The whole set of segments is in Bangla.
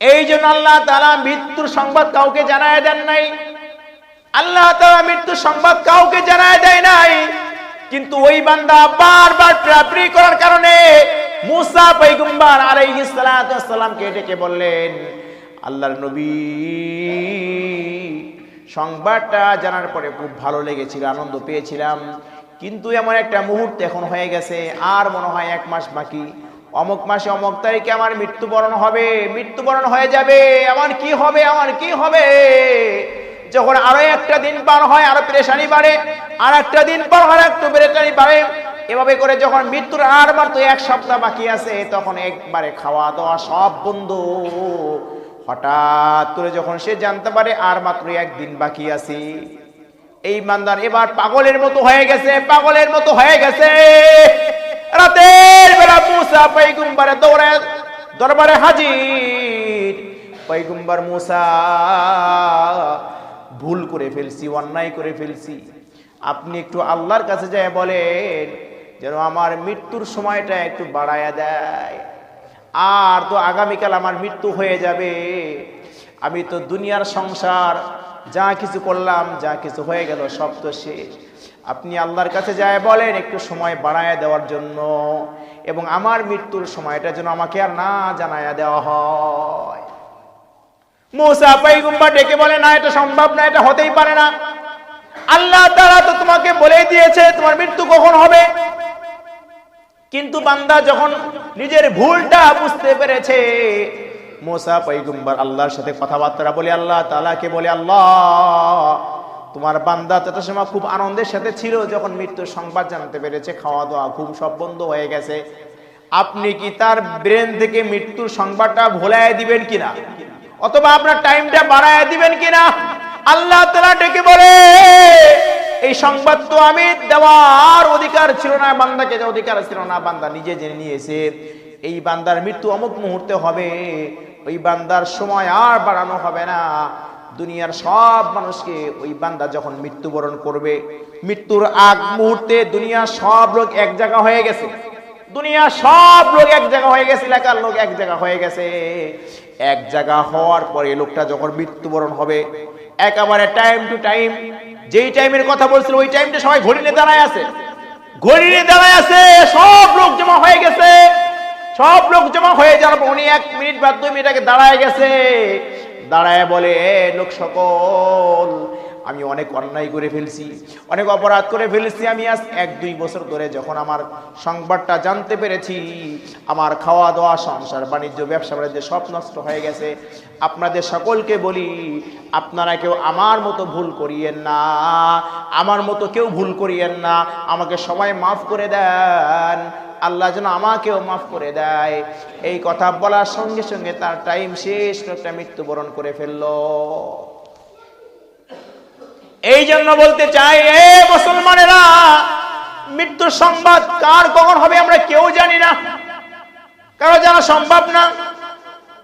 এই জন্য আল্লাহ তালা মৃত্যুর সংবাদ কাউকে জানায় দেন নাই। আল্লাহ তালা মৃত্যুর সংবাদ কাউকে জানায় দেয় নাই। কিন্তু ওই বান্দা বারবার প্রাপ্রি করার কারণে মুসা পৈগম্বার আলাইহিস সালামকে ডেকে বললেন, আল্লাহর নবী, সংবাদটা জানার পরে খুব ভালো লেগেছিল, আনন্দ পেয়েছিলাম। কিন্তু এমন একটা মুহূর্ত এখন হয়ে গেছে, আর মনে হয় এক মাস বাকি। অমুক মাসে অমুক তারিখে আমার মৃত্যুবরণ হবে, মৃত্যুবরণ হয়ে যাবে। আমার কি হবে আমার কি হবে? যখন আরও একটা দিন পার হয়, আরও পেরেশানি বাড়ে আর একটা দিন পার হয় একটু পেরেশানি বাড়ে। এভাবে করে যখন মৃত্যুর আর মাত্র এক সপ্তাহ বাকি আছে, তখন একবারে খাওয়া দাওয়া সব বন্ধ। হঠাৎ করে যখন সে জানতে পারে, আর মাত্র একদিন বাকি আছে। এই মান্দার এবার পাগলের মতো হয়ে গেছে, পাগলের মতো হয়ে গেছে। রাতের বেলা মুসা পৈগুম্বারে দৌড়ে দরবারে হাজির। পৈগুম্বার মুসা, ভুল করে ফেলছি, অন্যায় করে ফেলছি। আপনি একটু আল্লাহর কাছে যায় বলেন, যেন আমার মৃত্যুর সময়টা একটু বাড়ায়া দেয়। আর তো আগামীকাল আমার মৃত্যু হয়ে যাবে। আমি তো দুনিয়ার সংসার যা কিছু করলাম, যা কিছু হয়ে গেল, সব তো শেষ। আপনি আল্লাহর কাছে যায় বলেন, একটু সময় বাড়ায় দেওয়ার জন্য। এবং আমার মৃত্যুর সময়টা যেন আমাকে আর না জানায়া দেওয়া হয়। মুসা পাইগুম্বা ডেকে বলে, না, এটা সম্ভব না, এটা হতেই পারে না। আল্লাহ তারা তো তোমাকে বলে দিয়েছে, তোমার মৃত্যু কখন হবে? কিন্তু বান্দা যখন নিজের ভুলটা বুঝতে পেরেছে মোসা পৈগুম্বার আল্লাহর সাথে কথাবার্তা বলে আল্লাহ তালাকে বলে আল্লাহ। তোমার বান্দা তত সময় খুব আনন্দের সাথে ছিল, যখন মৃত্যুর সংবাদ জানতে পেরেছে খাওয়া দাওয়া ঘুম সব বন্ধ হয়ে গেছে। আপনি কি তার ব্রেন থেকে মৃত্যুর সংবাদটা ভোলায় দিবেন কিনা? অথবা আপনার টাইমটা বাড়ায় দিবেন কিনা? আল্লাহ তালা ডেকে বলে, এই সংবাদ তো আমি দেওয়ার অধিকার ছিল না, বান্দাকে যে অধিকার ছিল না, বান্দা নিজে জেনে নিয়েছে। এই বান্দার মৃত্যু অমুক মুহূর্তে হবে। ওই বান্দার সময় আর বাড়ানো হবে না। দুনিয়ার সব মানুষকে ওই বান্দা যখন মৃত্যুবরণ করবে, মৃত্যুর আগ মুহূর্তে দুনিয়ার সব লোক এক জায়গা হয়ে গেছে। দুনিয়া সব লোক এক জায়গা হয়ে গেছে, এলাকার লোক এক জায়গা হয়ে গেছে। এক জায়গা হওয়ার পরে লোকটা যখন মৃত্যুবরণ হবে, একেবারে টাইম টু টাইম যেই টাইমের কথা বলছিল, ওই টাইমটা সবাই ঘড়ি নিয়ে দাঁড়ায় আছে। ঘড়ি নিয়ে দাঁড়ায় আছে, সব লোক জমা হয়ে গেছে। সব লোক জমা হয়ে যাওয়ার উনি এক মিনিট বা দুই মিনিট আগে দাঁড়ায় গেছে। দাঁড়ায় বলে, "এ লোক সকল, আমি অনেক অন্যায় করে ফেলছি, অনেক অপরাধ করে ফেলেছি আমি আজ এক দুই বছর ধরে যখন আমার সংবাদটা জানতে পেরেছি, আমার খাওয়া দাওয়া সংসার, বাণিজ্য, ব্যবসা, বাণিজ্য সব নষ্ট হয়ে গেছে। আপনাদের সকলকে বলি, আপনারা কেউ আমার মতো ভুল করিয়েন না, আমার মতো কেউ ভুল করিয়েন না, আমাকে সবাই মাফ করে দেন। আল্লাহ যেন আমাকেও মাফ করে দেয়। এই কথা বলার সঙ্গে সঙ্গে তার টাইম শেষ একটা মৃত্যুবরণ করে ফেলল। এই জন্য বলতে চাই, এ মুসলমানেরা মৃত্যুর সংবাদ কার কখন হবে আমরা কেউ জানি না। কারও জানা সম্ভব না।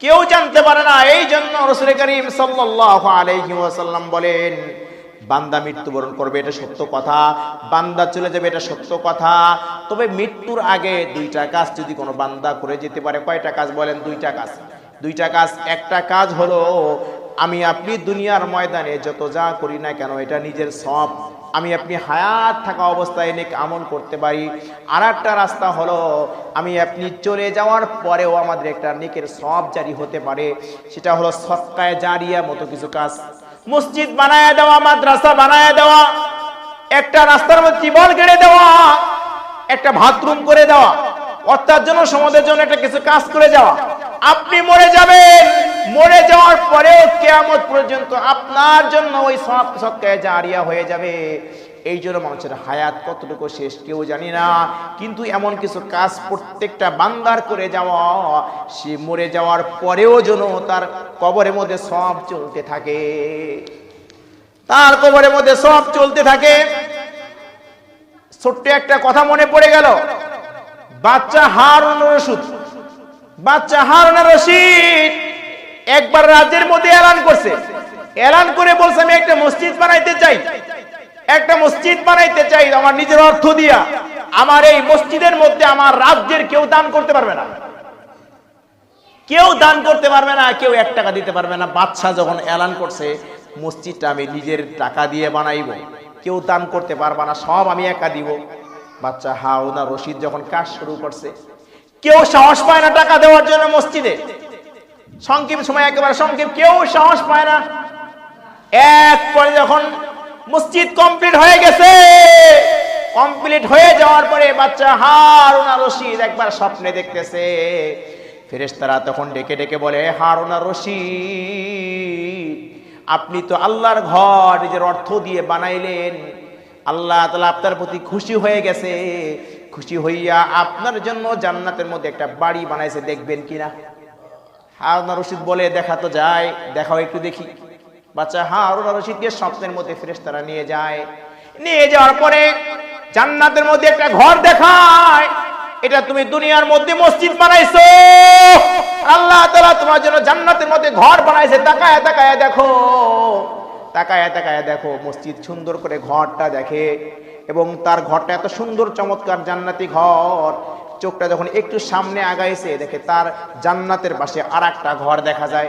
কেউ জানতে পারে না। এই জন্য রসুল করিম সাল্লাল্লাহু আলাইহি ওয়াসাল্লাম বলেন বান্দা মৃত্যুবরণ করবে, এটা সত্য কথা। বান্দা চলে যাবে, এটা সত্য কথা। তবে মৃত্যুর আগে দুইটা কাজ যদি কোনো বান্দা করে যেতে পারে, কয়টা কাজ বলেন? দুইটা কাজ। দুইটা কাজ, একটা কাজ হলো, আমি আপনি দুনিয়ার ময়দানে যত যা করি না কেন, এটা নিজের সব। আমি আপনি হায়াত থাকা অবস্থায় নেক আমল করতে পারি। আর একটা রাস্তা হলো, আমি আপনি চলে যাওয়ার পরেও আমাদের একটা নেকের সব জারি হতে পারে। সেটা হলো সৎকায় জারিয়া মতো কিছু কাজ। মসজিদ বানায় দেওয়া, মাদ্রাসা বানায় দেওয়া, একটা রাস্তার মধ্যে বল গেড়ে দেওয়া, একটা বাথরুম করে দেওয়া, অর্থাৎ জন্য সমাজের জন্য একটা কিছু কাজ করে যাওয়া। আপনি মরে যাবেন, মরে যাওয়ার পরেও কেয়ামত পর্যন্ত আপনার জন্য ওই সব সৎকায় জারিয়া হয়ে যাবে। এই জন্য মানুষের হায়াত কতটুকু শেষ কেউ জানি না। কিন্তু এমন কিছু কাজ প্রত্যেকটা বান্দার করে যাওয়া, সে মরে যাওয়ার পরেও যেন তার কবরের মধ্যে সব চলতে থাকে। তার কবরের মধ্যে সব চলতে থাকে। ছোট্ট একটা কথা মনে পড়ে গেল। বাচ্চা হারুন রশিদ। বাচ্চা হারুন রশিদ। একবার রাজ্যের মধ্যে এলান করছে। এলান করে বলছে, আমি একটা মসজিদ বানাইতে চাই। একটা মসজিদ বানাইতে চাই, আমার নিজের অর্থ দিয়া। আমার এই মসজিদের মধ্যে আমার রাজ্যের কেউ দান করতে পারবে না। কেউ দান করতে পারবে না, কেউ এক টাকা দিতে পারবে না। বাচ্চা যখন এলান করছে, মসজিদটা আমি নিজের টাকা দিয়ে বানাইব। কেউ দান করতে পারবে না, সব আমি একা দিব। বাচ্চা হাউনা রশিদ যখন কাজ শুরু করছে, কেউ সাহস পায় না টাকা দেওয়ার জন্য মসজিদে। সংক্ষিপ্ত সময় একেবারে সংক্ষিপ্ত, কেউ সাহস পায় না। এক পরে যখন মসজিদ কমপ্লিট হয়ে গেছে কমপ্লিট হয়ে যাওয়ার পরে বাচ্চা হারুনা রশিদ একবার স্বপ্নে দেখতেছে। ফেরেশতারা তখন ডেকে ডেকে বলে, হারুনা রশিদ, আপনি তো আল্লাহর ঘর, নিজের অর্থ দিয়ে বানাইলেন। আল্লাহ তালা আপনার প্রতি খুশি হয়ে গেছে। খুশি হইয়া আপনার জন্য জান্নাতের মধ্যে একটা বাড়ি বানাইছে, দেখবেন কিনা? হারুনা রশিদ বলে, দেখা তো যায়, দেখাও একটু দেখি। বাচ্চা হারুনা রশিদকে স্বপ্নের মধ্যে ফেরেশতারা নিয়ে যায়। নিয়ে যাওয়ার পরে জান্নাতের মধ্যে একটা ঘর দেখায়। এটা তুমি দুনিয়ার মধ্যে মসজিদ বানাইছো। আল্লাহ তাআলা তোমার জন্য জান্নাতের মধ্যে ঘর বানাইছে। তাকায় তাকায় দেখো, তাকায় তাকায় দেখো, মসজিদ সুন্দর করে ঘরটা দেখে এবং তার ঘরটা এত সুন্দর, চমৎকার জান্নাতি ঘর। চোখটা যখন একটু সামনে আগাইছে, দেখে তার জান্নাতের পাশে আর একটা ঘর দেখা যায়।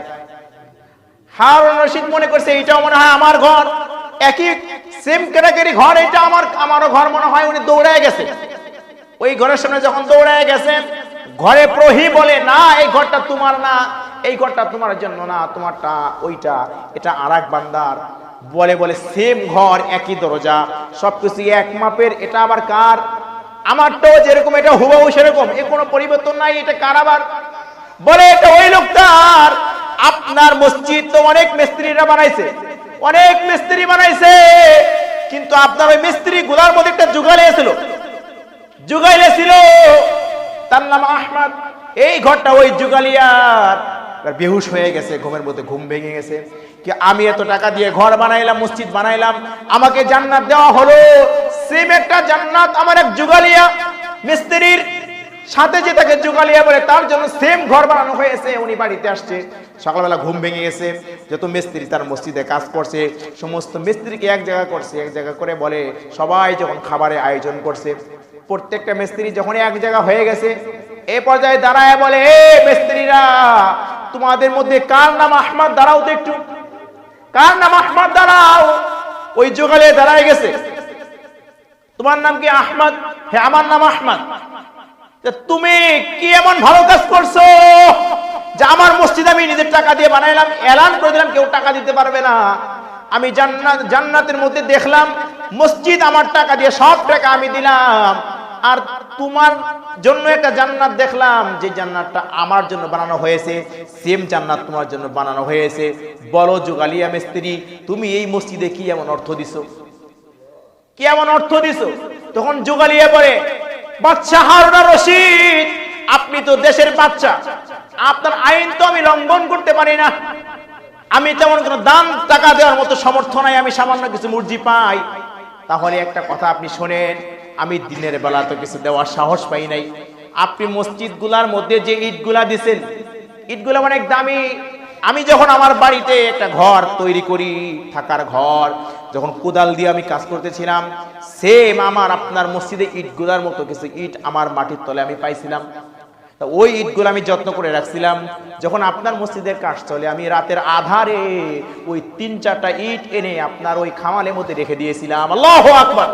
হারুন রশিদ মনে করছে এটাও মনে হয় আমার ঘর। একই সেম ক্যাটাগরি ঘর, এটা আমার, আমারও ঘর মনে হয় উনি দৌড়ায় গেছে। ওই ঘরের সামনে যখন দৌড়ায় গেছে ঘরে প্রহি বলে, না, এই ঘরটা তোমার না, এই ঘরটা তোমার জন্য না, তোমারটা ওইটা, এটা আর এক বান্দার। বলে বলে সেম ঘর, একই দরজা, সবকিছু এক মাপের, এটা আবার কার? আমারটাও যেরকম, এটা হুবাহু সেরকম, এ কোনো পরিবর্তন নাই, এটা কারাবার। বলে এটা ওই লোকটার, আপনার মসজিদ তো অনেক মিস্ত্রিরা বানাইছে, অনেক মিস্ত্রি বানাইছে, কিন্তু আপনার ওই মিস্ত্রি গুলার মধ্যে একটা যুগালে ছিল যুগাইলে ছিল তার নাম আহমদ। এই ঘরটা ওই যুগালিয়ার। বেহুশ হয়ে গেছে, ঘুমের মধ্যে ঘুম ভেঙে গেছে। কি আমি এত টাকা দিয়ে ঘর বানাইলাম, মসজিদ বানাইলাম, আমাকে জান্নাত দেওয়া হলো। সেম একটা জান্নাত, আমার এক যুগালিয়া মিস্ত্রির সাথে যে তাকে যুগালিয়া বলে, তার জন্য সেম ঘর বানানো হয়েছে, উনি বাড়িতে আসছে। সকালবেলা ঘুম ভেঙে গেছে, যত মিস্ত্রি তার মসজিদে কাজ করছে, সমস্ত মিস্ত্রিকে এক জায়গা করছে, এক জায়গা করে বলে, সবাই যখন খাবারের আয়োজন করছে, প্রত্যেকটা মিস্ত্রি যখন এক জায়গা হয়ে গেছে, এ পর্যায়ে দাঁড়ায় বলে, এ মিস্ত্রিরা, তোমাদের মধ্যে কার নাম আহমদ? দাঁড়াও তো একটু। কার নাম আহমদ? দাঁড়াও। ওই যুগালে দাঁড়ায় গেছে। তোমার নাম কি আহমদ? হ্যাঁ আমার নাম আহমদ। তুমি কি এমন ভালো কাজ করছ যে আমার মসজিদ আমি নিজের টাকা দিয়ে বানাইলাম, এলান করে দিলাম, কেউ টাকা দিতে পারবে না। আমি জান্নাত, জান্নাতের মধ্যে দেখলাম মসজিদ আমার টাকা দিয়ে সব টাকা আমি দিলাম। আর তোমার জন্য একটা জান্নাত দেখলাম, যে জান্নাতটা আমার জন্য বানানো হয়েছে সেম জান্নাত তোমার জন্য বানানো হয়েছে। বলো, যুগালিয়া মিস্ত্রি, তুমি এই মসজিদে কি এমন অর্থ দিছো? কি এমন অর্থ দিছো? তখন যুগালিয়া পরে বাচ্চা হারুনা রশিদ, আপনি তো দেশের বাচ্চা আপনার আইন তো আমি লঙ্ঘন করতে পারি না। আমি তেমন কোনো দান টাকা দেওয়ার মতো সমর্থ নাই, আমি সামান্য কিছু মুরজি পাই। তাহলে একটা কথা আপনি শোনেন, আমি দিনের বেলা তো কিছু দেওয়ার সাহস পাই নাই। আপনি মসজিদগুলার মধ্যে যে ইটগুলা দিছেন, ইটগুলা অনেক দামি। আমি যখন আমার বাড়িতে একটা ঘর তৈরি করি, থাকার ঘর, যখন কোদাল দিয়ে আমি কাজ করতেছিলাম সেম আমার আপনার মসজিদে ইটগুলার মতো কিছু ইট আমার মাটির তলে আমি পাইছিলাম। তা ওই ইটগুলো আমি যত্ন করে রাখছিলাম। যখন আপনার মসজিদের কাজ চলে, আমি রাতের আধারে ওই তিন চারটা ইট এনে আপনার ওই খামালের মধ্যে রেখে দিয়েছিলাম। আল্লাহ আকবার!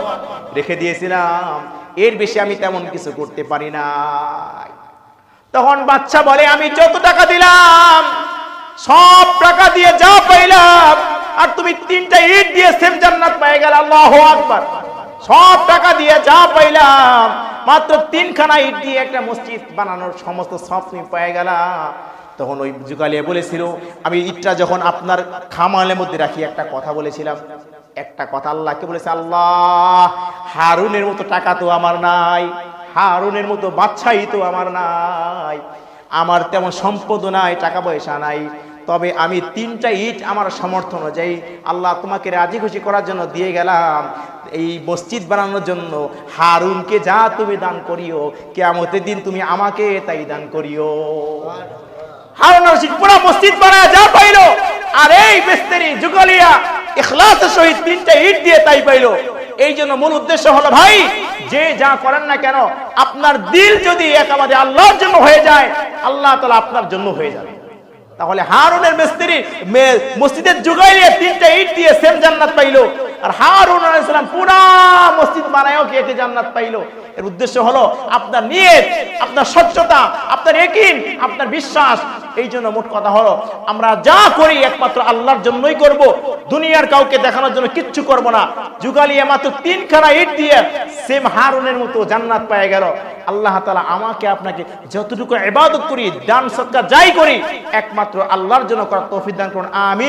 রেখে দিয়েছিলাম। এর বেশি আমি তেমন কিছু করতে পারি না তখন বাচ্চা বলে, আমি যত টাকা দিলাম সব টাকা দিয়ে যা পাইলাম, আর তুমি তিনটা ইট দিয়ে সেম জান্নাত পেয়ে গেল, আল্লাহ আকবার। সব টাকা দিয়ে যা পাইলাম, মাত্র তিনখানা ইট দিয়ে একটা মসজিদ বানানোর সমস্ত সব তুমি পেয়ে গেলাম তখন ওই যুগালিয়া বলেছিল, আমি ইটটা যখন আপনার খামালের মধ্যে রাখি, একটা কথা বলেছিলাম। একটা কথা আল্লাহকে বলেছে, আল্লাহ, হারুনের মতো টাকা তো আমার নাই, হারুনের মতো বাচ্চাই তো আমার নাই, আমার তেমন সম্পদ নাই, টাকা পয়সা নাই তবে আমি তিনটা ইট আমার সমর্থ অনুযায়ী আল্লাহ তোমাকে রাজি খুশি করার জন্য দিয়ে গেলাম। এই মসজিদ বানানোর জন্য হারুনকে যা তুমি দান করিও, কেয়ামতের দিন তুমি আমাকে তাই দান করিও। হারুন পুরো মসজিদ যা পাইলো সহিত তিনটা দিয়ে তাই পাইলো। এই জন্য মূল উদ্দেশ্য হলো, ভাই, যে যা করেন না কেন, আপনার দিল যদি একেবারে আল্লাহর জন্য হয়ে যায়, আল্লাহ তালা আপনার জন্য হয়ে যাবে। তাহলে হারুনের মিস্ত্রি মসজিদের যুগাইলে তিনটা ইট দিয়ে সেম জান্নাত পাইলো। আর হারুন আলাইহিস সালাম পুরা মসজিদ বানায়ও কি একে জান্নাত পাইলো। এর উদ্দেশ্য হলো আপনার নিয়ত, আপনার স্বচ্ছতা, আপনার একিন আপনার বিশ্বাস। এই জন্য মোট কথা হলো, আমরা যা করি একমাত্র আল্লাহর জন্যই করব। দুনিয়ার কাউকে দেখানোর জন্য কিচ্ছু করব না। যুগালিয়ে মাত্র তিনখানা ইট দিয়ে সেম হারুনের মতো জান্নাত পেয়ে গেল। আল্লাহ তালা আমাকে আপনাকে যতটুকু এবাদত করি, দান, সৎকার যাই করি, একমাত্র আল্লাহর জন্য করা তৌফিক দান করুন আমি